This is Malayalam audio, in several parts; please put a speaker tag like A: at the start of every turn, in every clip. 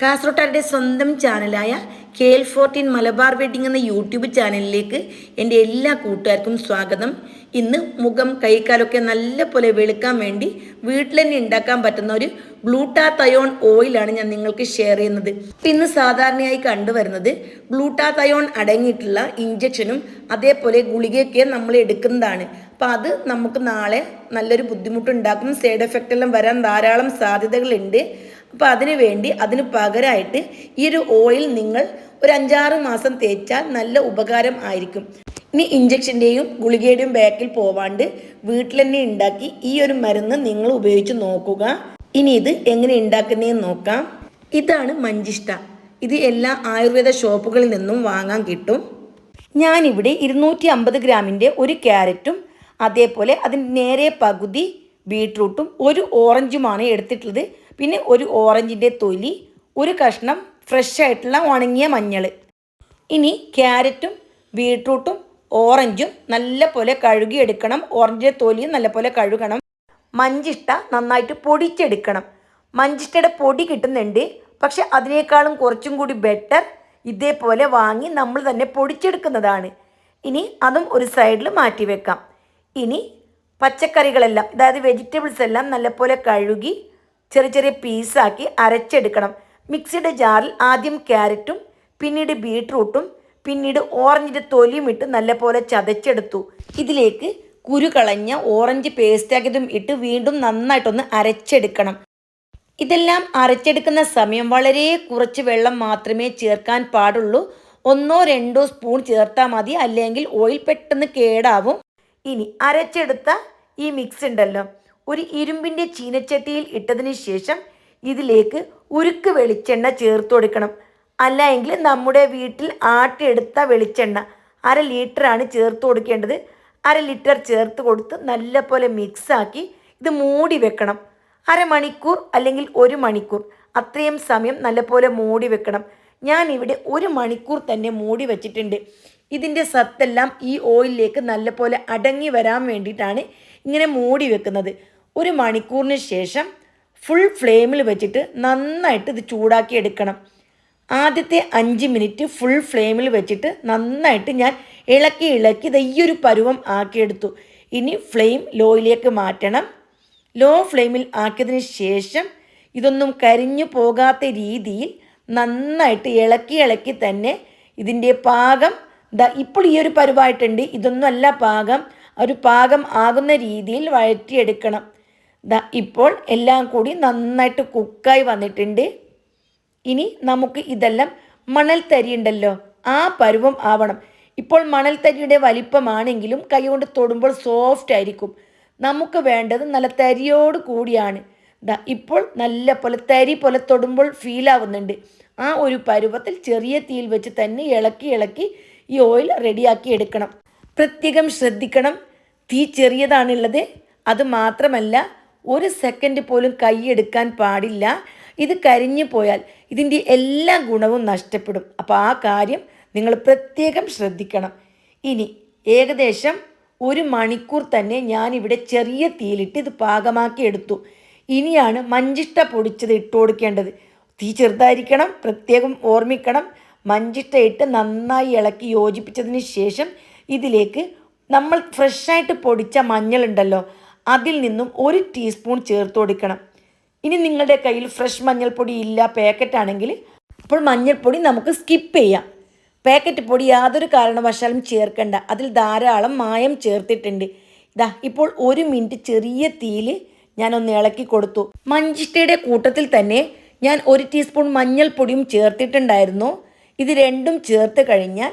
A: കാസർഗോട്ടാരുടെ സ്വന്തം ചാനലായ K L fourteen Malabar wedding എന്ന യൂട്യൂബ് ചാനലിലേക്ക് എന്റെ എല്ലാ കൂട്ടുകാർക്കും സ്വാഗതം. ഇന്ന് മുഖം കൈക്കാലൊക്കെ നല്ലപോലെ വെളുക്കാൻ വേണ്ടി വീട്ടിൽ തന്നെ ഉണ്ടാക്കാൻ പറ്റുന്ന ഒരു ഗ്ലൂട്ടാതയോൺ ഓയിലാണ് ഞാൻ നിങ്ങൾക്ക് ഷെയർ ചെയ്യുന്നത്. ഇപ്പം ഇന്ന് സാധാരണയായി കണ്ടുവരുന്നത് ഗ്ലൂട്ടാതയോൺ അടങ്ങിയിട്ടുള്ള ഇഞ്ചക്ഷനും അതേപോലെ ഗുളികയൊക്കെ നമ്മൾ എടുക്കുന്നതാണ്. അപ്പം അത് നമുക്ക് നാളെ നല്ലൊരു ബുദ്ധിമുട്ടുണ്ടാക്കും സൈഡ് എഫക്റ്റ് എല്ലാം വരാൻ ധാരാളം സാധ്യതകളുണ്ട്. അപ്പോൾ അതിന് വേണ്ടി അതിന് പകരമായിട്ട് ഈ ഒരു ഓയിൽ നിങ്ങൾ ഒരു അഞ്ചാറ് മാസം തേച്ചാൽ നല്ല ഉപകാരം ആയിരിക്കും. ഇനി ഇഞ്ചക്ഷന്റെയും ഗുളികയുടെയും ബാക്കിൽ പോവാണ്ട് വീട്ടിൽ തന്നെ ഉണ്ടാക്കി ഈ ഒരു മരുന്ന് നിങ്ങൾ ഉപയോഗിച്ച് നോക്കുക. ഇനി ഇത് എങ്ങനെ ഉണ്ടാക്കുന്നതെന്ന് നോക്കാം. ഇതാണ് മഞ്ചിഷ്ട. ഇത് എല്ലാ ആയുർവേദ ഷോപ്പുകളിൽ നിന്നും വാങ്ങാൻ കിട്ടും. ഞാനിവിടെ ഇരുന്നൂറ്റി അമ്പത് ഗ്രാമിന്റെ ഒരു ക്യാരറ്റും അതേപോലെ അതിന്റെ നേരെ പകുതി ബീട്രൂട്ടും ഒരു ഓറഞ്ചുമാണ് എടുത്തിട്ടുള്ളത്. പിന്നെ ഒരു ഓറഞ്ചിന്റെ തൊലി ഒരു കഷ്ണം ഫ്രഷ് ആയിട്ടുള്ള ഉണങ്ങിയ മഞ്ഞൾ ഇനി ക്യാരറ്റും ബീട്രൂട്ടും ഓറഞ്ചും നല്ല പോലെ കഴുകിയെടുക്കണം. ഓറഞ്ചിന്റെ തൊലിയും നല്ല പോലെ കഴുകണം. മഞ്ചിഷ്ട നന്നായിട്ട് പൊടിച്ചെടുക്കണം. മഞ്ചിഷ്ടയുടെ പൊടി കിട്ടുന്നുണ്ട്. പക്ഷെ അതിനേക്കാളും കുറച്ചും കൂടി ബെറ്റർ ഇതേപോലെ വാങ്ങി നമ്മൾ തന്നെ പൊടിച്ചെടുക്കുന്നതാണ്. ഇനി അതും ഒരു സൈഡിൽ മാറ്റി വെക്കാം. ഇനി പച്ചക്കറികളെല്ലാം അതായത് വെജിറ്റബിൾസ് എല്ലാം നല്ലപോലെ കഴുകി ചെറിയ ചെറിയ പീസാക്കി അരച്ചെടുക്കണം. മിക്സിയുടെ ജാറിൽ ആദ്യം ക്യാരറ്റും പിന്നീട് ബീട്രൂട്ടും പിന്നീട് ഓറഞ്ചിന്റെ തൊലിയും ഇട്ട് നല്ലപോലെ ചതച്ചെടുത്തു. ഇതിലേക്ക് കുരു കളഞ്ഞ ഓറഞ്ച് പേസ്റ്റാക്കിയതും ഇട്ട് വീണ്ടും നന്നായിട്ടൊന്ന് അരച്ചെടുക്കണം. ഇതെല്ലാം അരച്ചെടുക്കുന്ന സമയം വളരെ കുറച്ച് വെള്ളം മാത്രമേ ചേർക്കാൻ പാടുള്ളൂ. ഒന്നോ രണ്ടോ സ്പൂൺ ചേർത്താൽ മതി അല്ലെങ്കിൽ ഓയിൽ പെട്ടെന്ന് കേടാവും. ഇനി അരച്ചെടുത്ത ഈ മിക്സ് ഉണ്ടല്ലോ. ഒരു ഇരുമ്പിന്റെ ചീനച്ചട്ടിയിൽ ഇട്ടതിന് ശേഷം ഇതിലേക്ക് ഉരുക്ക് വെളിച്ചെണ്ണ ചേർത്ത് കൊടുക്കണം. അല്ല എങ്കിൽ നമ്മുടെ വീട്ടിൽ ആട്ടിയെടുത്ത വെളിച്ചെണ്ണ അര ലിറ്ററാണ് ചേർത്ത് കൊടുക്കേണ്ടത്. അര ലിറ്റർ ചേർത്ത് കൊടുത്ത് നല്ല പോലെ മിക്സാക്കി ഇത് മൂടി വെക്കണം. അരമണിക്കൂർ അല്ലെങ്കിൽ ഒരു മണിക്കൂർ. അത്രയും സമയം നല്ലപോലെ മൂടി വെക്കണം. ഞാൻ ഇവിടെ ഒരു മണിക്കൂർ തന്നെ മൂടി വെച്ചിട്ടുണ്ട്. ഇതിന്റെ സത്തെല്ലാം ഈ ഓയിലിലേക്ക് നല്ലപോലെ അടങ്ങി വരാൻ വേണ്ടിയിട്ടാണ് ഇങ്ങനെ മൂടി വെക്കുന്നത്. ഒരു മണിക്കൂറിന് ശേഷം ഫുൾ ഫ്ലെയിമിൽ വെച്ചിട്ട് നന്നായിട്ട് ഇത് ചൂടാക്കി എടുക്കണം. ആദ്യത്തെ അഞ്ച് മിനിറ്റ് ഫുൾ ഫ്ലെയിമിൽ വെച്ചിട്ട് നന്നായിട്ട് ഞാൻ ഇളക്കി ഇളക്കി ഇത് ഈ ഒരു പരുവം ആക്കിയെടുത്തു. ഇനി ഫ്ലെയിം ലോയിലേക്ക് മാറ്റണം. ലോ ഫ്ലെയിമിൽ ആക്കിയതിന് ശേഷം ഇതൊന്നും കരിഞ്ഞു പോകാത്ത രീതിയിൽ നന്നായിട്ട് ഇളക്കി ഇളക്കി തന്നെ ഇതിന്റെ പാകം ദാ ഇപ്പോൾ ഈ ഒരു പരുവായിട്ടുണ്ട്. ഇതൊന്നും അല്ല പാകം. ഒരു പാകം ആകുന്ന രീതിയിൽ വഴറ്റിയെടുക്കണം. ഇപ്പോൾ എല്ലാം കൂടി നന്നായിട്ട് കുക്കായി വന്നിട്ടുണ്ട്. ഇനി നമുക്ക് ഇതെല്ലാം മണൽ ഉണ്ടല്ലോ ആ പരുവം ആവണം. ഇപ്പോൾ മണൽ തരിയുടെ വലിപ്പമാണെങ്കിലും കൈകൊണ്ട് തൊടുമ്പോൾ സോഫ്റ്റ് ആയിരിക്കും. നമുക്ക് വേണ്ടത് നല്ല തരിയോട് കൂടിയാണ്. ദാ ഇപ്പോൾ നല്ല പോലെ തരി പോലെ തൊടുമ്പോൾ ഫീൽ ആവുന്നുണ്ട്. ആ ഒരു പരുവത്തിൽ ചെറിയ തീയിൽ വെച്ച് തന്നെ ഇളക്കി ഇളക്കി ഈ ഓയിൽ റെഡിയാക്കി എടുക്കണം. പ്രത്യേകം ശ്രദ്ധിക്കണം. തീ ചെറിയതാണുള്ളത് അത് മാത്രമല്ല ഒരു സെക്കൻഡ് പോലും കൈയെടുക്കാൻ പാടില്ല. ഇത് കരിഞ്ഞു പോയാൽ ഇതിന്റെ എല്ലാ ഗുണവും നഷ്ടപ്പെടും. അപ്പോൾ ആ കാര്യം നിങ്ങൾ പ്രത്യേകം ശ്രദ്ധിക്കണം. ഇനി ഏകദേശം ഒരു മണിക്കൂർ തന്നെ ഞാനിവിടെ ചെറിയ തീയിലിട്ട് ഇത് പാകമാക്കി എടുത്തു. ഇനിയാണ് മഞ്ചിഷ്ട പൊടിച്ചത് ഇട്ട് കൊടുക്കേണ്ടത്. തീ ചെറുതായിരിക്കണം പ്രത്യേകം ഓർമ്മിക്കണം. മഞ്ചിഷ്ട ഇട്ട് നന്നായി ഇളക്കി യോജിപ്പിച്ചതിന് ശേഷം ഇതിലേക്ക് നമ്മൾ ഫ്രഷായിട്ട് പൊടിച്ച മഞ്ഞളുണ്ടല്ലോ അതിൽ നിന്നും ഒരു ടീസ്പൂൺ ചേർത്ത് കൊടുക്കണം. ഇനി നിങ്ങളുടെ കയ്യിൽ ഫ്രഷ് മഞ്ഞൾപ്പൊടി ഇല്ല പാക്കറ്റ് ആണെങ്കിൽ അപ്പോൾ മഞ്ഞൾപ്പൊടി നമുക്ക് സ്കിപ്പ് ചെയ്യാം. പാക്കറ്റ് പൊടി യാതൊരു കാരണവശാലും ചേർക്കണ്ട. അതിൽ ധാരാളം മായം ചേർത്തിട്ടുണ്ട്. ഇതാ ഇപ്പോൾ ഒരു മിനിറ്റ് ചെറിയ തീയിൽ ഞാനൊന്ന് ഇളക്കി കൊടുത്തു. മഞ്ചിഷ്ടയുടെ കൂട്ടത്തിൽ തന്നെ ഞാൻ ഒരു ടീസ്പൂൺ മഞ്ഞൾപ്പൊടിയും ചേർത്തിട്ടുണ്ടായിരുന്നു. ഇത് രണ്ടും ചേർത്ത് കഴിഞ്ഞാൽ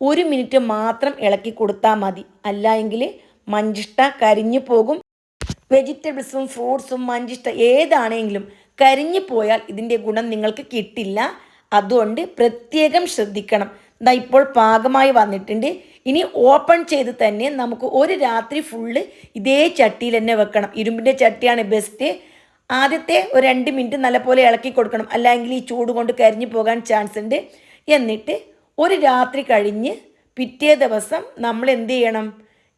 A: ഒരു മിനിറ്റ് മാത്രം ഇളക്കി കൊടുത്താൽ മതി. അല്ല എങ്കിൽ മഞ്ചിഷ്ട കരിഞ്ഞു പോകും. വെജിറ്റബിൾസും ഫ്രൂട്ട്സും മഞ്ചിഷ്ട ഏതാണെങ്കിലും കരിഞ്ഞു പോയാൽ ഇതിന്റെ ഗുണം നിങ്ങൾക്ക് കിട്ടില്ല. അതുകൊണ്ട് പ്രത്യേകം ശ്രദ്ധിക്കണം. ദാ ഇപ്പോൾ പാകമായി വന്നിട്ടുണ്ട്. ഇനി ഓപ്പൺ ചെയ്ത് തന്നെ നമുക്ക് ഒരു രാത്രി ഫുള്ള് ഇതേ ചട്ടിയിൽ തന്നെ വെക്കണം. ഇരുമ്പിന്റെ ചട്ടിയാണ് ബെസ്റ്റ് ആദ്യത്തെ ഒരു രണ്ട് മിനിറ്റ് നല്ലപോലെ ഇളക്കി കൊടുക്കണം. അല്ലെങ്കിൽ ഈ ചൂട് കൊണ്ട് കരിഞ്ഞു പോകാൻ ചാൻസ് ഉണ്ട്. എന്നിട്ട് ഒരു രാത്രി കഴിഞ്ഞ് പിറ്റേ ദിവസം നമ്മൾ എന്ത് ചെയ്യണം?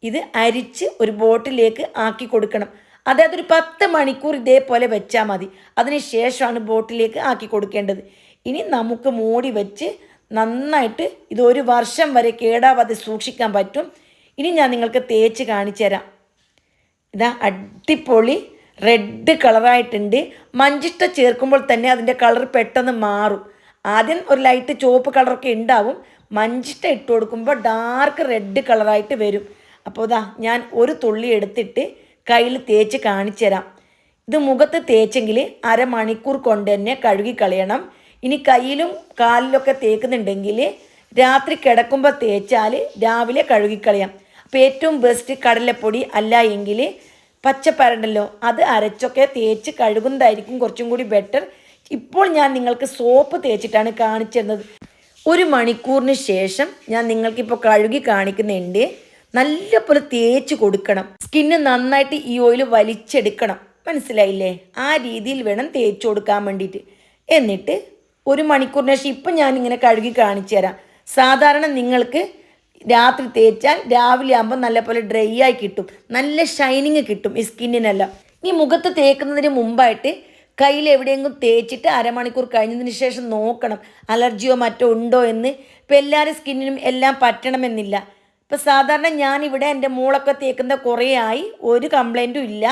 A: ഇത് അരിച്ച് ഒരു ബോട്ടിലേക്ക് ആക്കി കൊടുക്കണം. അതായത് ഒരു പത്ത് മണിക്കൂർ ഇതേപോലെ വെച്ചാൽ മതി. അതിന് ശേഷമാണ് ബോട്ടിലേക്ക് ആക്കി കൊടുക്കേണ്ടത്. ഇനി നമുക്ക് മൂടി വെച്ച് നന്നായിട്ട് ഇത് ഒരു വർഷം വരെ കേടാവാതെ സൂക്ഷിക്കാൻ പറ്റും. ഇനി ഞാൻ നിങ്ങൾക്ക് തേച്ച് കാണിച്ചു തരാം. ഇതാ അടിപൊളി റെഡ് കളറായിട്ടുണ്ട്. മഞ്ചിഷ്ട ചേർക്കുമ്പോൾ തന്നെ അതിന്റെ കളർ പെട്ടെന്ന് മാറും. ആദ്യം ഒരു ലൈറ്റ് ചുവപ്പ് കളറൊക്കെ ഉണ്ടാവും. മഞ്ചിഷ്ട ഇട്ട് കൊടുക്കുമ്പോൾ ഡാർക്ക് റെഡ് കളറായിട്ട് വരും. അപ്പോൾ ഇതാ ഞാൻ ഒരു തുള്ളി എടുത്തിട്ട് കയ്യിൽ തേച്ച് കാണിച്ചു തരാം. ഇത് മുഖത്ത് തേച്ചെങ്കിൽ അരമണിക്കൂർ കൊണ്ട് തന്നെ കഴുകി കളയണം. ഇനി കയ്യിലും കാലിലൊക്കെ തേക്കുന്നുണ്ടെങ്കിൽ രാത്രി കിടക്കുമ്പോൾ തേച്ചാൽ രാവിലെ കഴുകിക്കളയാം അപ്പോൾ ഏറ്റവും ബെസ്റ്റ് കടലപ്പൊടി അല്ല എങ്കിൽ പച്ചപ്പരണ്ടല്ലോ അത് അരച്ചൊക്കെ തേച്ച് കഴുകുന്നതായിരിക്കും കുറച്ചും കൂടി ബെറ്റർ ഇപ്പോൾ ഞാൻ നിങ്ങൾക്ക് സോപ്പ് തേച്ചിട്ടാണ് കാണിച്ചു തരുന്നത് ഒരു മണിക്കൂറിന് ശേഷം ഞാൻ നിങ്ങൾക്കിപ്പോൾ കഴുകി കാണിക്കുന്നുണ്ട്. നല്ലപോലെ തേച്ച് കൊടുക്കണം. സ്കിന്ന് നന്നായിട്ട് ഈ ഓയിൽ വലിച്ചെടുക്കണം. മനസ്സിലായില്ലേ? ആ രീതിയിൽ വേണം തേച്ച് കൊടുക്കാൻ വേണ്ടിയിട്ട്. എന്നിട്ട് ഒരു മണിക്കൂറിന് ശേഷം ഇപ്പം ഞാനിങ്ങനെ കഴുകി കാണിച്ചു തരാം. സാധാരണ നിങ്ങൾക്ക് രാത്രി തേച്ചാൽ രാവിലെ ആകുമ്പോൾ നല്ലപോലെ ഡ്രൈ ആയി കിട്ടും. നല്ല ഷൈനിങ് കിട്ടും ഈ സ്കിന്നിനെല്ലാം. ഈ മുഖത്ത് തേക്കുന്നതിന് മുമ്പായിട്ട് കയ്യിൽ എവിടെയെങ്കിലും തേച്ചിട്ട് അരമണിക്കൂർ കഴിഞ്ഞതിന് ശേഷം നോക്കണം. അലർജിയോ മറ്റോ ഉണ്ടോ എന്ന്. ഇപ്പം എല്ലാവരും സ്കിന്നിനും എല്ലാം പറ്റണമെന്നില്ല. ഇപ്പം സാധാരണ ഇവിടെ എന്റെ മൂളൊക്കെ തേക്കുന്ന കുറേ ആയി ഒരു കംപ്ലൈന്റും ഇല്ല.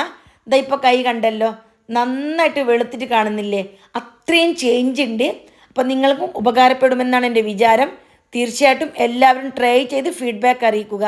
A: ഇതാ ഇപ്പോൾ കൈ കണ്ടല്ലോ നന്നായിട്ട് വെളുത്തിട്ട് കാണുന്നില്ലേ? അത്രയും ചേഞ്ച് ഉണ്ട് അപ്പം നിങ്ങൾക്കും ഉപകാരപ്പെടുമെന്നാണ് എന്റെ വിചാരം. തീർച്ചയായിട്ടും എല്ലാവരും ട്രൈ ചെയ്ത് ഫീഡ്ബാക്ക് അറിയിക്കുക.